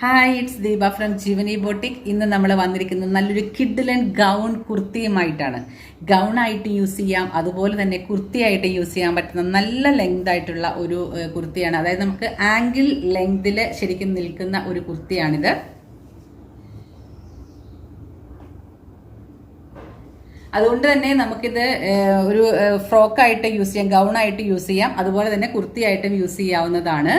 Hi it's Deepa from Jeevani boutique ഇന്ന് നമ്മൾ വന്നിരിക്കുന്നത് നല്ലൊരു കിഡിലൻ ഗൗൺ കുർത്തിയുമായിട്ടാണ്. ഗൗൺ ആയിട്ട് യൂസ് ചെയ്യാം അതുപോലെ തന്നെ കുർത്തിയായിട്ട് യൂസ് ചെയ്യാൻ പറ്റുന്ന നല്ല ലെങ്ത് ആയിട്ടുള്ള ഒരു കുർത്തിയാണ്. അതായത് നമുക്ക് ആംഗിൾ ലെങ്തിൽ ശരിക്കും നിൽക്കുന്ന ഒരു കുർത്തിയാണിത്. അതുകൊണ്ട് തന്നെ നമുക്കിത് ഒരു ഫ്രോക്കായിട്ട് യൂസ് ചെയ്യാം ഗൗണായിട്ട് യൂസ് ചെയ്യാം. അതുപോലെ തന്നെ കുർത്തിയായിട്ടും യൂസ് ചെയ്യാവുന്നതാണ്.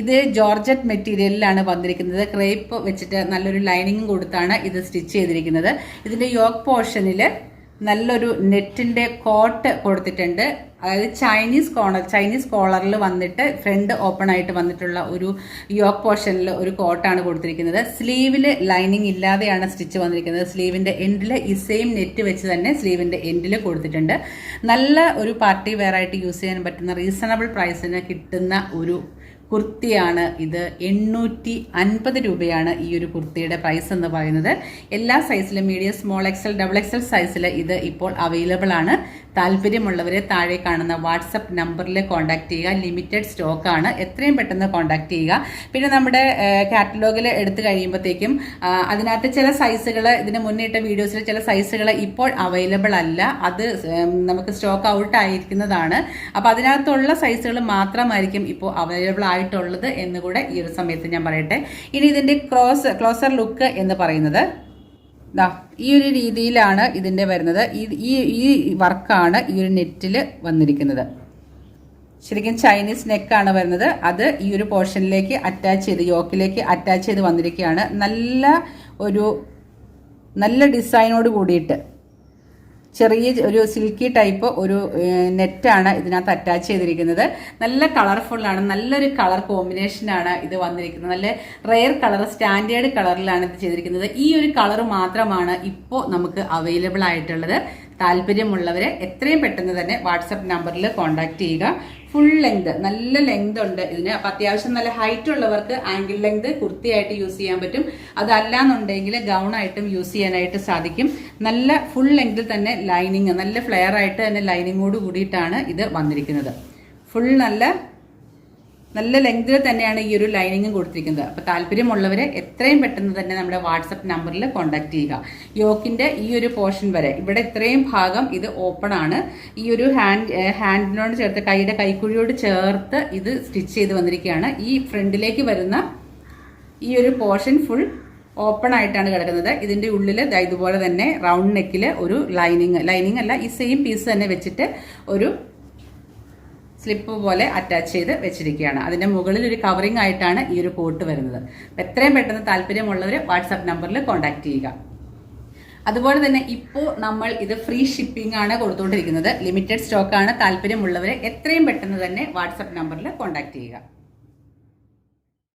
ഇത് ജോർജറ്റ് മെറ്റീരിയലിലാണ് വന്നിരിക്കുന്നത്. ക്രേപ്പ് വെച്ചിട്ട് നല്ലൊരു ലൈനിങ്ങും കൊടുത്താണ് ഇത് സ്റ്റിച്ച് ചെയ്തിരിക്കുന്നത്. ഇതിന്റെ യോക്ക് പോർഷനിൽ നല്ലൊരു നെറ്റിന്റെ കോട്ട് കൊടുത്തിട്ടുണ്ട്. അതായത് ചൈനീസ് കോണർ ചൈനീസ് കോളറിൽ വന്നിട്ട് ഫ്രണ്ട് ഓപ്പൺ ആയിട്ട് വന്നിട്ടുള്ള ഒരു യോക്ക് പോർഷനിൽ ഒരു കോട്ടാണ് കൊടുത്തിരിക്കുന്നത്. സ്ലീവിൽ ലൈനിങ് ഇല്ലാതെയാണ് സ്റ്റിച്ച് വന്നിരിക്കുന്നത്. സ്ലീവിന്റെ എൻഡിൽ ഈ സെയിം നെറ്റ് വെച്ച് തന്നെ സ്ലീവിന്റെ എൻഡിൽ കൊടുത്തിട്ടുണ്ട്. നല്ല ഒരു പാർട്ടി വെയർ ആയിട്ട് യൂസ് ചെയ്യാൻ പറ്റുന്ന റീസണബിൾ പ്രൈസിന് കിട്ടുന്ന ഒരു കുർത്തിയാണ് ഇത്. എണ്ണൂറ്റി അൻപത് രൂപയാണ് ഈ ഒരു കുർത്തിയുടെ പ്രൈസ് എന്ന് പറയുന്നത്. എല്ലാ സൈസിലും medium small XL double XL സൈസിൽ ഇത് ഇപ്പോൾ അവൈലബിൾ ആണ്. താല്പര്യമുള്ളവരെ താഴെ കാണുന്ന വാട്സപ്പ് നമ്പറിൽ കോൺടാക്ട് ചെയ്യുക. ലിമിറ്റഡ് സ്റ്റോക്കാണ്. എത്രയും പെട്ടെന്ന് കോൺടാക്ട് ചെയ്യുക. പിന്നെ നമ്മുടെ കാറ്റലോഗിൽ എടുത്തു കഴിയുമ്പോഴത്തേക്കും അതിനകത്ത് ചില സൈസുകൾ ഇതിന് മുന്നിട്ട വീഡിയോസിൽ ചില സൈസുകൾ ഇപ്പോൾ അവൈലബിൾ അല്ല. അത് നമുക്ക് സ്റ്റോക്ക് ഔട്ട് ആയിരിക്കുന്നതാണ്. അപ്പോൾ അതിനകത്തുള്ള സൈസുകൾ മാത്രമായിരിക്കും ഇപ്പോൾ അവൈലബിൾ ആയിട്ടുള്ളത് എന്നുകൂടെ ഈ ഒരു സമയത്ത് ഞാൻ പറയട്ടെ. ഇനി ഇതിന്റെ ക്രോസ് ക്ലോസർ ലുക്ക് എന്ന് പറയുന്നത് ദാ ഈ ഒരു രീതിയിലാണ് ഇതിന്റെ വരുന്നത്. ഈ- ഈ വർക്കാണ് ഈ ഒരു നെറ്റിൽ വന്നിരിക്കുന്നത്. ശരിക്കും ചൈനീസ് നെക്കാണ് വരുന്നത്. അത് ഈ ഒരു പോർഷനിലേക്ക് അറ്റാച്ച് ചെയ്ത് യോക്കിലേക്ക് അറ്റാച്ച് ചെയ്ത് വന്നിരിക്കുകയാണ്. നല്ല ഒരു നല്ല ഡിസൈനോട് കൂടിയിട്ട് ചെറിയ ഒരു സിൽക്കി ടൈപ്പ് ഒരു നെറ്റാണ് ഇതിനകത്ത് അറ്റാച്ച് ചെയ്തിരിക്കുന്നത്. നല്ല കളർഫുള്ളാണ് നല്ലൊരു കളർ കോമ്പിനേഷനാണ് ഇത് വന്നിരിക്കുന്നത്. നല്ല റെയർ കളർ സ്റ്റാൻഡേർഡ് കളറിലാണ് ഇത് ചെയ്തിരിക്കുന്നത്. ഈ ഒരു കളർ മാത്രമാണ് ഇപ്പോൾ നമുക്ക് അവൈലബിൾ ആയിട്ടുള്ളത്. താല്പര്യമുള്ളവരെ എത്രയും പെട്ടെന്ന് തന്നെ വാട്സപ്പ് നമ്പറിൽ കോൺടാക്ട് ചെയ്യുക. ഫുൾ ലെങ്ത് നല്ല ലെങ്ത് ഉണ്ട് ഇതിന്. അപ്പം അത്യാവശ്യം നല്ല ഹൈറ്റ് ഉള്ളവർക്ക് ആംഗിൾ ലെങ്ത് കുർത്തിയായിട്ട് യൂസ് ചെയ്യാൻ പറ്റും. അതല്ലാന്നുണ്ടെങ്കിൽ ഗൗൺ ആയിട്ടും യൂസ് ചെയ്യാനായിട്ട് സാധിക്കും. നല്ല ഫുൾ ലെങ്തിൽ തന്നെ ലൈനിങ് നല്ല ഫ്ലെയർ ആയിട്ട് തന്നെ ലൈനിങ്ങോട് കൂടിയിട്ടാണ് ഇത് വന്നിരിക്കുന്നത്. ഫുൾ നല്ല നല്ല ലെങ്തിൽ തന്നെയാണ് ഈ ഒരു ലൈനിങ്ങും കൊടുത്തിരിക്കുന്നത്. അപ്പോൾ താല്പര്യമുള്ളവർ എത്രയും പെട്ടെന്ന് തന്നെ നമ്മുടെ വാട്സപ്പ് നമ്പറിൽ കോൺടാക്ട് ചെയ്യുക. യോക്കിന്റെ ഈ ഒരു പോർഷൻ വരെ. ഇവിടെ ഇത്രയും ഭാഗം ഇത് ഓപ്പൺ ആണ്. ഈ ഒരു ഹാൻഡ് ഹാൻഡിനോട് ചേർത്ത് കൈയുടെ കൈക്കുഴിയോട് ചേർത്ത് ഇത് സ്റ്റിച്ച് ചെയ്ത് വന്നിരിക്കുകയാണ്. ഈ ഫ്രണ്ടിലേക്ക് വരുന്ന ഈ ഒരു പോർഷൻ ഫുൾ ഓപ്പൺ ആയിട്ടാണ് കിടക്കുന്നത്. ഇതിന്റെ ഉള്ളിൽ ഇതുപോലെ തന്നെ റൗണ്ട് നെക്കിൽ ഒരു ലൈനിങ് ലൈനിങ് അല്ല ഈ സെയിം പീസ് തന്നെ വെച്ചിട്ട് ഒരു സ്ലിപ്പ് പോലെ അറ്റാച്ച് ചെയ്ത് വെച്ചിരിക്കുകയാണ്. അതിന്റെ മുകളിൽ ഒരു കവറിംഗ് ആയിട്ടാണ് ഈ ഒരു കോട്ട് വരുന്നത്. എത്രയും പെട്ടെന്ന് താല്പര്യമുള്ളവർ വാട്സാപ്പ് നമ്പറിൽ കോൺടാക്ട് ചെയ്യുക. അതുപോലെ തന്നെ ഇപ്പോൾ നമ്മൾ ഇത് ഫ്രീ ഷിപ്പിംഗ് ആണ് കൊടുത്തുകൊണ്ടിരിക്കുന്നത് ലിമിറ്റഡ് സ്റ്റോക്കാണ് താല്പര്യമുള്ളവരെ എത്രയും പെട്ടെന്ന് തന്നെ വാട്സാപ്പ് നമ്പറിൽ കോൺടാക്ട് ചെയ്യുക.